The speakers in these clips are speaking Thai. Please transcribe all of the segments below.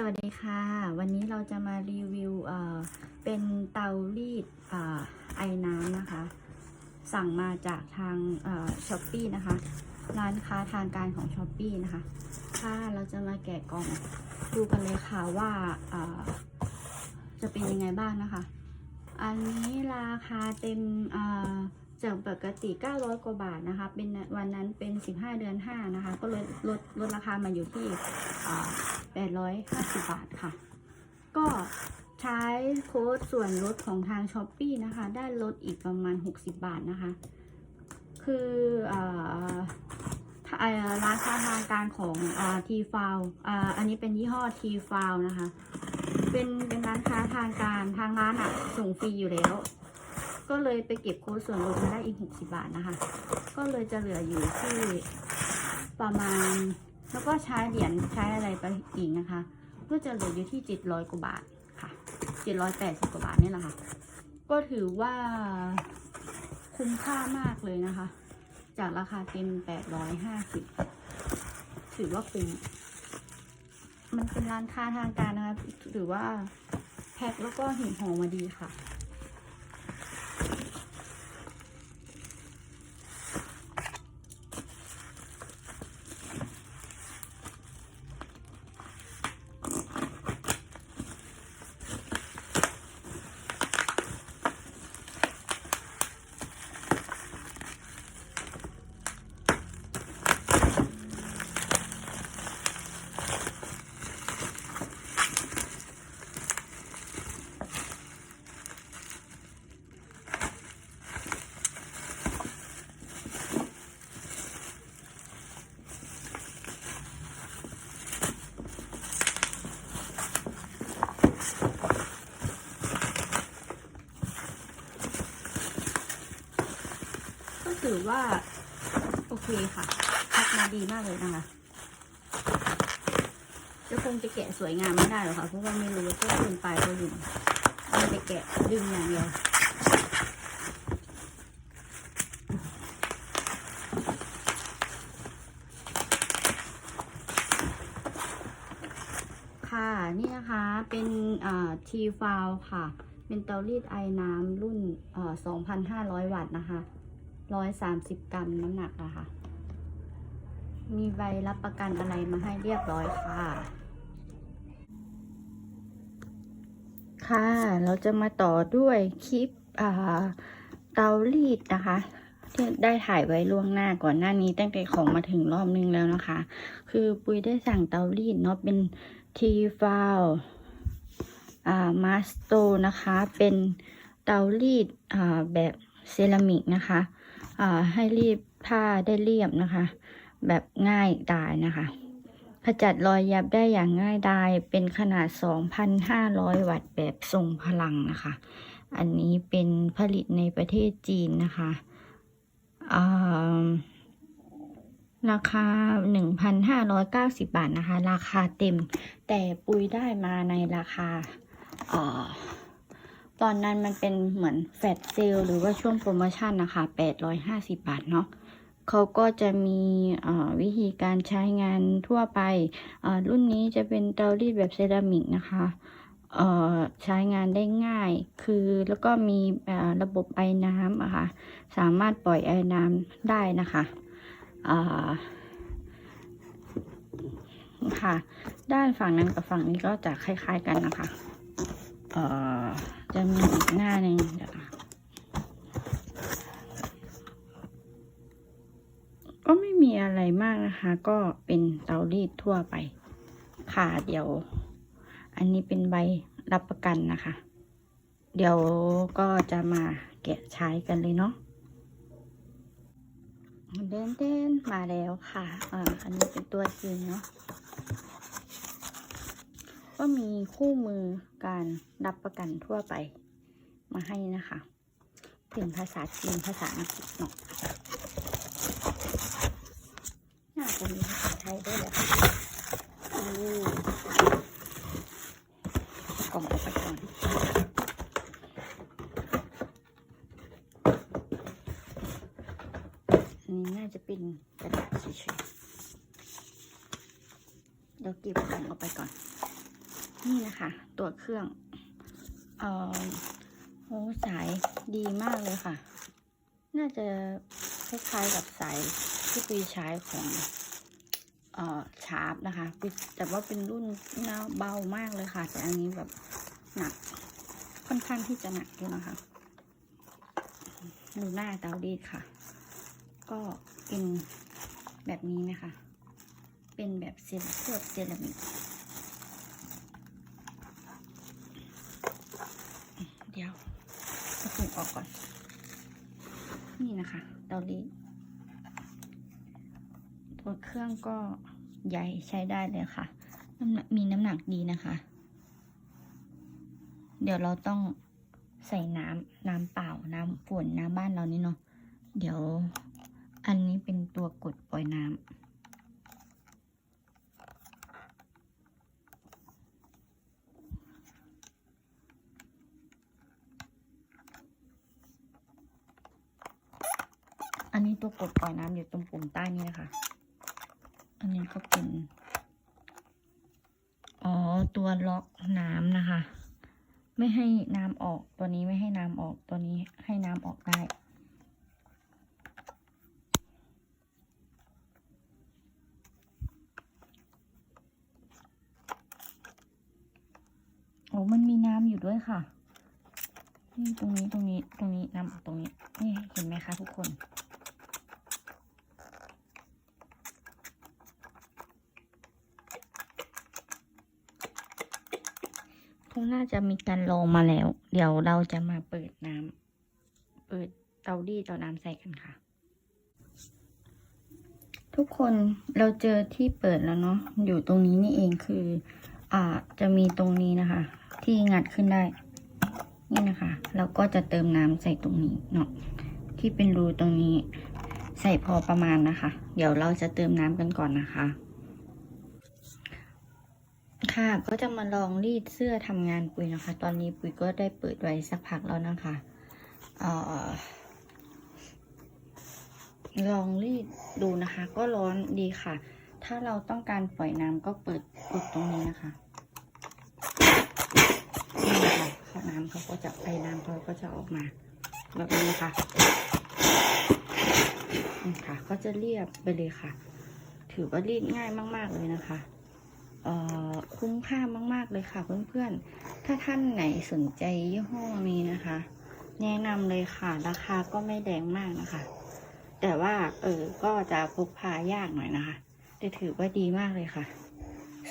สวัสดีค่ะ วันนี้เราจะมารีวิวเอ่อเป็นเตารีดเอ่อไอ้น้ำนะคะ สั่งมาจากทางช้อปปี้นะคะ ร้านค้าทางการของช้อปปี้นะคะค่ะเราจะมาแกะกล่องดูกันเลยค่ะว่าเอ่อจะเป็นยังไงบ้างนะคะ อันนี้ราคาเต็มเอ่อ จากปกติ 900 กว่าบาทนะคะ เป็นวันนั้นเป็น 15 เดือน 5 นะคะ ก็ลยลดลดราคามาอยู่ที่ 850 บาทค่ะ ก็ใช้โค้ดส่วนลดของทาง s h อ p e e นะคะ ได้ลดอีกประมาณ 60 บาทนะคะ คืออร้านค้าทางการของทีฟาวอันนี้เป็นยี่ห้อทีฟาวนะคะ เป็นเป็นร้านค้าทางการทางร้านอะส่งฟรีอยู่แล้ว ก็เลยไปเก็บโค้ดส่วนลดมาได้อีก 60 บาทนะคะ ก็เลยจะเหลืออยู่ที่ประมาณ แล้วก็ใช้เหรียญใช้อะไรไปอีกนะคะ ก็จะเหลืออยู่ที่ 700 กว่าบาทค่ะ 780 กว่าบาทนี่แหละค่ะ ก็ถือว่าคุ้มค่ามากเลยนะคะ จากราคาเต็ม 850 ถือว่าคุ้มมันเป็นร้านค้าทางการนะคะ ถือว่าแพ็คแล้วก็ห็นหอมาดีค่ะ ว่า โอเคค่ะพ็คมาดีมากเลยนะคะจะคงจะแกะสวยงามไม่ได้หรอกค่ะ เพราะว่าไม่รู้ว่าจะขึ้นไปก็ดึงมันจะแกะดึงอย่างเดียวค่ะนี่นะคะเป็นทีฟาวค่ะ เป็นเตารีดไอน้ำรุ่นเอ่อ2,500 วัตต์นะคะ 130กรัมน้ำหนักอะค่ะมีใบรับประกันอะไรมาให้เรียบร้อยค่ะ ค่ะ เราจะมาต่อด้วยคลิปเตารีดนะคะ ที่ได้ถ่ายไว้ล่วงหน้าก่อนหน้านี้ตั้งแต่ของมาถึงรอบนึงแล้วนะคะ คือปุ้ยได้สั่งเตารีดเนาะเป็นทีฟาวมาสโตนะคะ เป็นเตารีดแบบเซรามิกนะคะ ให้รีดผ้าได้เรียบนะคะ แบบง่ายดายนะคะ ขจัดรอยยับได้อย่างง่ายดายเป็นขนาด 2,500 วัตต์แบบทรงพลังนะคะ อันนี้เป็นผลิตในประเทศจีนนะคะอ่าราคา 1,590 บาทนะคะ ราคาเต็ม แต่ปุยได้มาในราคาเอ่อ ตอนนั้นมันเป็นเหมือนแฟลตเซลหรือว่าช่วงโปรโมชั่นนะคะ850 บาทเนาะเขาก็จะมีวิธีการใช้งานทั่วไป รุ่นนี้จะเป็นเตารีดแบบเซรามิกนะคะใช้งานได้ง่าย คือแล้วก็มีระบบไอ้น้ำอะค่ะ สามารถปล่อยไอ้น้ำได้นะคะค่ะ ด้านฝั่งนั้นกับฝั่งนี้ก็จะคล้าย ๆกันนะคะ จะมีอีกหน้าหนึ่งเดี๋ยวนะก็ไม่มีอะไรมากนะคะ ก็เป็นเตารีดทั่วไป ค่ะเดี๋ยว อันนี้เป็นใบรับประกันนะคะ เดี๋ยวก็จะมาแกะใช้กันเลยเนาะเดินเดินมาแล้วค่ะอ่าอันนี้เป็นตัวจริงเนาะ ก็มีคู่มือการรับประกันทั่วไปมาให้นะคะ ถึงภาษาจีนภาษาอังกฤษเนาะน่าจะมีภาษาไทยด้วยแหละอือกล่องออกไปก่อนอันนี้น่าจะเป็นกระดาษเฉยๆเดี๋ยวเก็บกล่องออกไปก่อน นี่นะคะ ตัวเครื่องเออโอ้สายดีมากเลยค่ะ น่าจะคล้ายๆกับสายที่ปุยใช้ของเออชาร์ปนะคะ แต่ว่าเป็นรุ่นน่าเบามากเลยค่ะ แต่อันนี้แบบหนักค่อนข้างที่จะหนักอยู่นะคะดูหน้าเตาดีดค่ะ ก็เป็นแบบนี้นะคะ เป็นแบบเซราเคลือบเซรามิก เดี๋ยวเอออกก่อน นี่นะคะเตารีดตัวเครื่องก็ใหญ่ใช้ได้เลยค่ะ น้ำหนักมีน้ำหนักดีนะคะ เดี๋ยวเราต้องใส่น้ำน้ำเปล่าน้ำฝนน้ำบ้านเรานี่เนาะเดี๋ยวอันนี้เป็นตัวกดปล่อยน้ำ ตัวกดปล่อยน้ำอยู่ตรงปุ่มใต้นี้นะคะ อันนี้ก็เป็น อ๋อ ตัวล็อกน้ำนะคะ ไม่ให้น้ำออก ตัวนี้ไม่ให้น้ำออก ตัวนี้ให้น้ำออกได้โอ้มันมีน้ำอยู่ด้วยค่ะนี่ตรงนี้ ตรงนี้ ตรงนี้ น้ำออกตรงนี้ นี่ เห็นไหมคะทุกคน งน่าจะมีการลองมาแล้ว เดี๋ยวเราจะมาเปิดน้ำเปิดเตาดีเตาน้ำใส่กันค่ะ ทุกคนเราเจอที่เปิดแล้วเนาะอยู่ตรงนี้นี่เองคือ อ่าจะมีตรงนี้นะคะ ที่งัดขึ้นได้ นี่นะคะ เราก็จะเติมน้ำใส่ตรงนี้เนาะที่เป็นรูตรงนี้ ใส่พอประมาณนะคะ เดี๋ยวเราจะเติมน้ำกันก่อนนะคะ ค่ะก็จะมาลองรีดเสื้อทำงานปุ๋ยนะคะ ตอนนี้ปุ๋ยก็ได้เปิดไว้สักพักแล้วนะคะออลองรีดดูนะคะ ก็ร้อนดีค่ะ ถ้าเราต้องการปล่อยน้ำก็เปิดกดตรงนี้นะคะนี่ค่ะเขาน้ำเขาก็จะไอน้ำเขาก็จะออกมาแบบนี้นะคะนี่ค่ะ ก็จะเรียบไปเลยค่ะ ถือว่ารีดง่ายมาก ๆเลยนะคะ เอ่อ คุ้มค่ามาก ๆ เลยค่ะเพื่อนๆ ถ้าท่านไหนสนใจยี่ห้อนี้นะคะ แนะนำเลยค่ะ ราคาก็ไม่แดงมากนะคะ แต่ว่าเออก็จะพกพายากหน่อยนะคะ แต่ถือว่าดีมากเลยค่ะ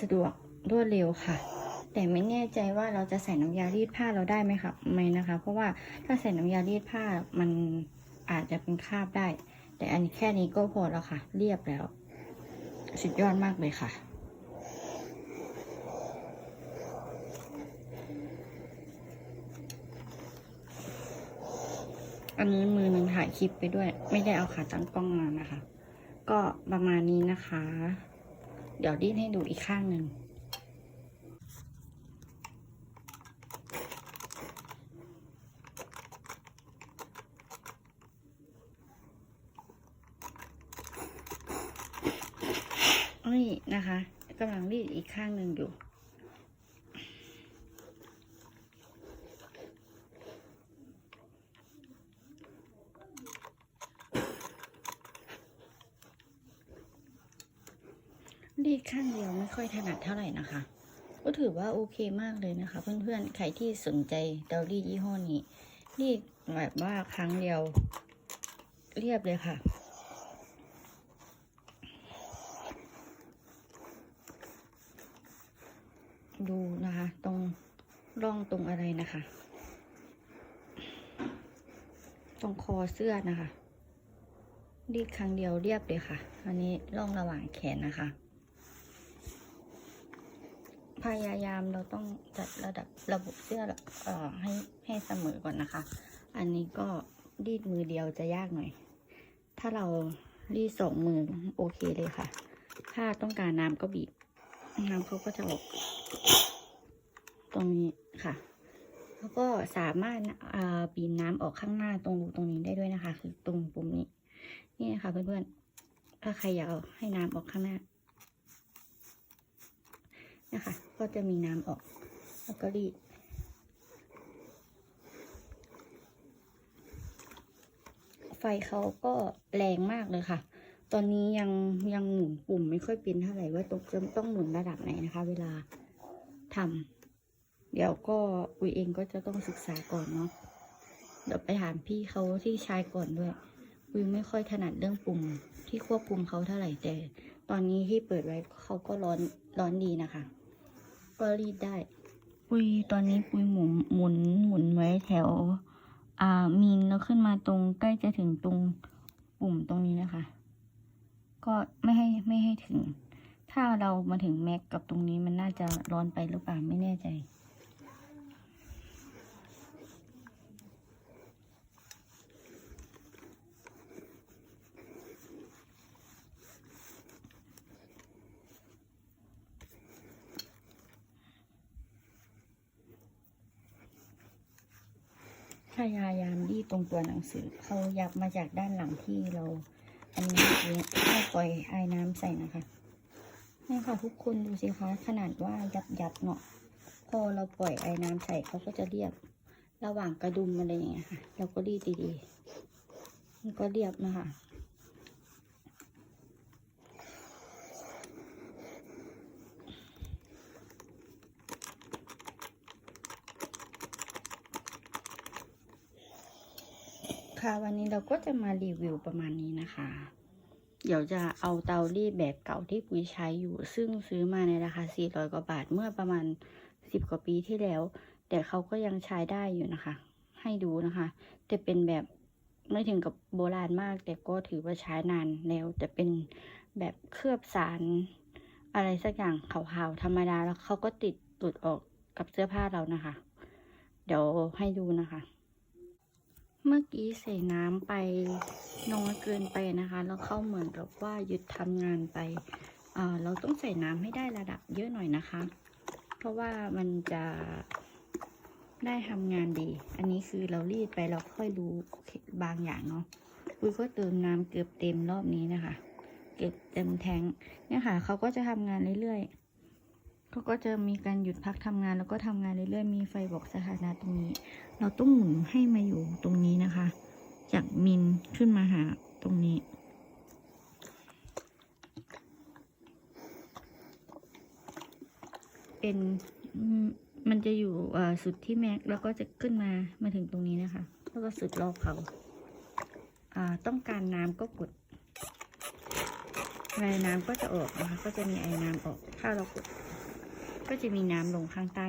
สะดวกรวดเร็วค่ะ แต่ไม่แน่ใจว่าเราจะใส่น้ำยารีดผ้าเราได้ไหมคะไม่นะคะ เพราะว่าถ้าใส่น้ำยารีดผ้ามันอาจจะเป็นคราบได้ แต่อันนี้แค่นี้ก็พอแล้วค่ะ เรียบแล้ว สุดยอดมากเลยค่ะ อันนี้มือหนึ่งถ่ายคลิปไปด้วย ไม่ได้เอาขาตั้งกล้องมานะคะ ก็ประมาณนี้นะคะ เดี๋ยวดิ้นให้ดูอีกข้างหนึ่งนี่นะคะกำลังรีดอีกข้างหนึ่งอยู่ ข้างเดียวไม่ค่อยถนัดเท่าไหร่นะคะ ก็ถือว่าโอเคมากเลยนะคะ เพื่อนๆ ใครที่สนใจเตารีดยี่ห้อนี้รีดแบบว่าครั้งเดียว เรียบเลยค่ะ ดูนะคะ ตรงร่องตรงอะไรนะคะ ตรงคอเสื้อนะคะรีดครั้งเดียวเรียบเลยค่ะ อันนี้ร่องระหว่างแขนนะคะ พยายามเราต้องจัดระดับระบบเสื้อเอ่อให้ให้เสมอก่อนนะคะ อันนี้ก็รีดมือเดียวจะยากหน่อย ถ้าเรารีดสองมือโอเคเลยค่ะ ถ้าต้องการน้ำก็บีบ น้ำเขาก็จะออกตรงนี้ค่ะ แล้วก็สามารถบีบน้ำออกข้างหน้าตรงรูตรงนี้ได้ด้วยนะคะ คือตรงปุ่มนี้ นี่นะคะเพื่อนๆ ถ้าใครอยากให้น้ำออกข้างหน้า นะคะ ก็จะมีน้ำออก แล้วก็รีด ไฟเขาก็แรงมากเลยค่ะ ตอนนี้ยังยังหมุนปุ่มไม่ค่อยเป็นเท่าไหร่ว่าต้องจะต้องหมุนระดับไหนนะคะ เวลาทำเดี๋ยวก็อุยเองก็จะต้องศึกษาก่อนเนาะเดี๋ยวไปถามพี่เขาที่ใช้ก่อนด้วยอุยไม่ค่อยถนัดเรื่องปุ่มที่ควบคุมเขาเท่าไหร่แต่ ตอนนี้ที่เปิดไว้เขาก็ร้อนร้อนดีนะคะ ก็รีดได้ ปุยตอนนี้ปุยหมุนหมุนหมุนไว้แถว อ่ามีนแล้วขึ้นมาตรงใกล้จะถึงตรงปุ่มตรงนี้นะคะ ก็ไม่ให้ไม่ให้ถึง ถ้าเรามาถึงแม็กกับตรงนี้มันน่าจะร้อนไปหรือเปล่าไม่แน่ใจ พยายามดีตรงตัวหนังสือเขายับมาจากด้านหลังที่เราอันนี้เองให้ปล่อยไอ้น้ำใส่นะคะนี่ค่ะทุกคนดูสิคะขนาดว่ายับยับๆเนาะพอเราปล่อยไอ้น้ำใส่เขาก็จะเรียบระหว่างกระดุมอะไรอย่างเงี้ยค่ะ เราก็รีดดีๆมันก็เรียบนะคะ ค่ะวันนี้เราก็จะมารีวิวประมาณนี้นะคะ เดี๋ยวจะเอาเตารีดแบบเก่าที่ปุ้ยใช้อยู่ ซึ่งซื้อมาในราคา 400 กว่าบาทเมื่อประมาณ 10 กว่าปีที่แล้ว แต่เขาก็ยังใช้ได้อยู่นะคะ ให้ดูนะคะแต่เป็นแบบไม่ถึงกับโบราณมาก แต่ก็ถือว่าใช้นานแล้ว แต่เป็นแบบเคลือบสารอะไรสักอย่างขาวๆธรรมดาแล้วเขาก็ติดหลุดออกกับเสื้อผ้าเรานะคะ เดี๋ยวให้ดูนะคะ เมื่อกี้ใส่น้ำไปน้อยเกินไปนะคะ แล้วเข้าเหมือนกับว่าหยุดทำงานไป เราต้องใส่น้ำให้ได้ระดับเยอะหน่อยนะคะ เพราะว่ามันจะได้ทำงานดี อันนี้คือเรารีดไปเราค่อยรู้บางอย่างเนาะปุ้ยก็เติมน้ำเกือบเต็มรอบนี้นะคะ เก็บเต็มแทงเนี่ยค่ะเขาก็จะทำงานเรื่อยๆ เขาก็จะมีการหยุดพักทำงานแล้วก็ทำงานเรื่อยๆมีไฟบอกสถานะตรงนี้ เราต้องหมุนให้มาอยู่ตรงนี้นะคะ จากมินขึ้นมาหาตรงนี้ เป็นมันจะอยู่สุดที่แม็กแล้วก็จะขึ้นมามาถึงตรงนี้นะคะ แล้วก็สุดรอบเขาต้องการน้ำก็กดไอน้ำก็จะออกนะคะ ก็จะมีไอ้น้ำออก ถ้าเรากด ก็จะมีน้ำลงข้างใต้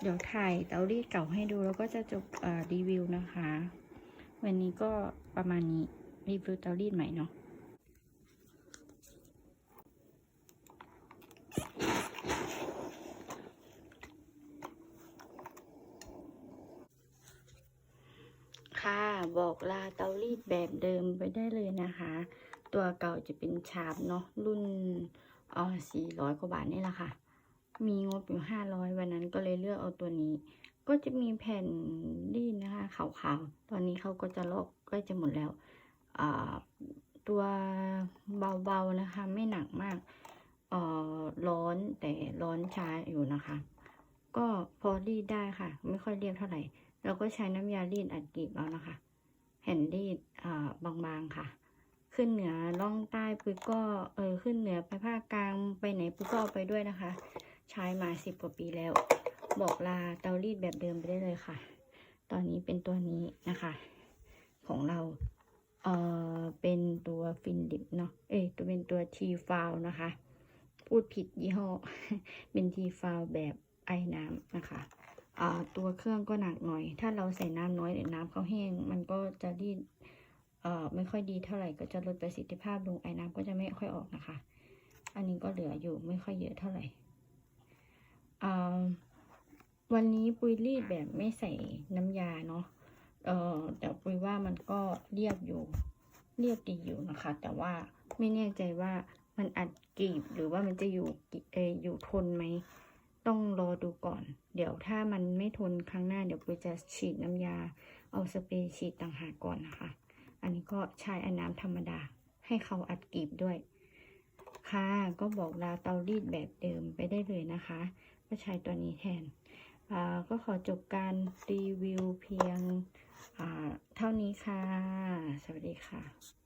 เดี๋ยวถ่ายเตารีดเก่าให้ดูแล้วก็จะจบรีวิวนะคะ วันนี้ก็ประมาณนี้รีวิวเตารีดใหม่เนาะ บอกลาเตารีดแบบเดิมไปได้เลยนะคะ ตัวเก่า จะเป็นชาบเนาะรุ่นเอ่อสี่ร้อยกว่าบาทนี่แหละค่ะ มีงบอยู่ห้าร้อยวันนั้นก็เลยเลือกเอาตัวนี้ ก็จะมีแผ่นรีดนะคะขาวๆ ตอนนี้เขาก็จะลอกใกล้จะหมดแล้วอ่าตัวเบาๆนะคะ ไม่หนักมากเอ่อร้อนแต่ร้อนช้าอยู่นะคะ ก็พอรีดได้ค่ะ ไม่ค่อยเรียบเท่าไหร่ เราก็ใช้น้ำยารีดอัดกีบเอานะคะแผ่นรีดอ่าบางๆค่ะ ขึ้นเหนือล่องใต้ปุ๊บก็เออขึ้นเหนือไปภาคกลางไปไหนปุ๊บก็ไปด้วยนะคะ ใช้มาสิบกว่าปีแล้ว บอกลาเตารีดแบบเดิมไปได้เลยค่ะ ตอนนี้เป็นตัวนี้นะคะ ของเราเออเป็นตัวฟินดิบเนาะเอ้ยตัวเป็นตัวทีฟาวนะคะ พูดผิดยี่ห้อ เป็นทีฟาวแบบไอ้น้ำนะคะอ่าตัวเครื่องก็หนักหน่อย ถ้าเราใส่น้ำน้อยหรือน้ำเขาแห้ง มันก็จะรีด ไม่ค่อยดีเท่าไหร่ก็จะลดประสิทธิภาพลงไอ้น้ำก็จะไม่ค่อยออกนะคะ อันนี้ก็เหลืออยู่ไม่ค่อยเยอะเท่าไหร่วันนี้ปุยรีดแบบไม่ใส่น้ำยาเนาะเอ่อแต่ปุยว่ามันก็เรียบอยู่เรียบดีอยู่นะคะ แต่ว่าไม่แน่ใจว่ามันอัดกรีบหรือว่ามันจะอยู่เออยู่ทนไหมต้องรอดูก่อน เดี๋ยวถ้ามันไม่ทนครั้งหน้าเดี๋ยวปุยจะฉีดน้ำยาเอาสเปรย์ฉีดต่างหากก่อนนะคะ ก็ใช้อ้น้ำธรรมดา ให้เขาอัดกีบด้วย ค่ะ ก็บอกลาเตารีดแบบเดิมไปได้เลยนะคะ ก็ใช้ตัวนี้แทน ก็ขอจบการรีวิวเพียงเท่านี้ค่ะ สวัสดีค่ะ